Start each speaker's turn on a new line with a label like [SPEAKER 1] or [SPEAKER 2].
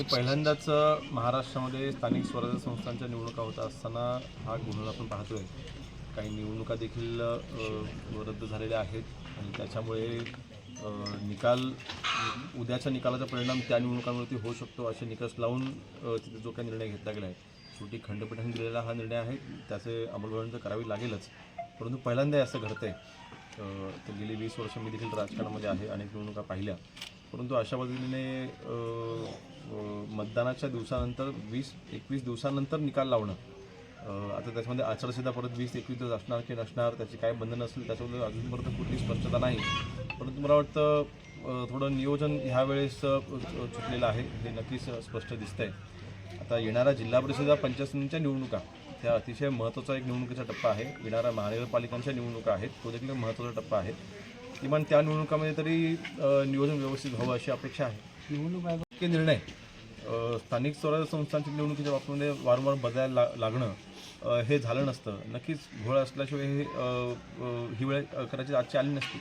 [SPEAKER 1] हे पहिल्यांदाच महाराष्ट्रामध्ये स्थानिक स्वराज्य संस्थांच्या निवडणुका होत असताना हा गोंधळ आपण पाहतोय. काही निवडणुका देखील रद्द झालेल्या आहेत आणि त्याच्यामुळे निकाल उद्याच्या निकालाचा परिणाम त्या निवडणुकांवरती होऊ शकतो असे निकष लावून तिथे जो काही निर्णय घेतला गेला आहे शेवटी खंडपीठाने दिलेला हा निर्णय आहे. त्याचे अंमलबजावणी तर करावी लागेलच. परंतु पहिल्यांदा असं घडतंय. तर गेली वीस वर्ष मी देखील राजकारणामध्ये आहे अनेक निवडणुका पाहिल्या. परंतु अशा पद्धतीने मतदानाच्या दिवसानंतर वीस एकवीस दिवसानंतर निकाल लावणं. आता त्याच्यामध्ये आचारसंहिता परत वीस एकवीस दिवस असणार की नसणार त्याची काय बंधनं असतील त्याच्याबद्दल अजूनपर्यंत कुठली स्पष्टता नाही. परंतु मला वाटतं थोडं नियोजन ह्या वेळेस अ, चुकलेलं आहे हे नक्कीच स्पष्ट दिसतंय. आता येणाऱ्या जिल्हा परिषदा पंचायत समितीच्या निवडणुका ह्या अतिशय महत्त्वाचा एक निवडणुकीचा टप्पा आहे. येणाऱ्या महानगरपालिकांच्या निवडणुका आहेत तो देखील महत्त्वाचा टप्पा आहे. किमान त्या निवडणुकामध्ये तरी नियोजन व्यवस्थित व्हावं अशी अपेक्षा आहे. निवडणूक आयोगाचे निर्णय स्थानिक स्वराज्य संस्थांच्या निवडणुकीच्या बाबतीमध्ये वारंवार बदलायला ला लागणं हे झालं नसतं. नक्कीच घोळ असल्याशिवाय हे ही वेळ कदाचित आजची आली नसती.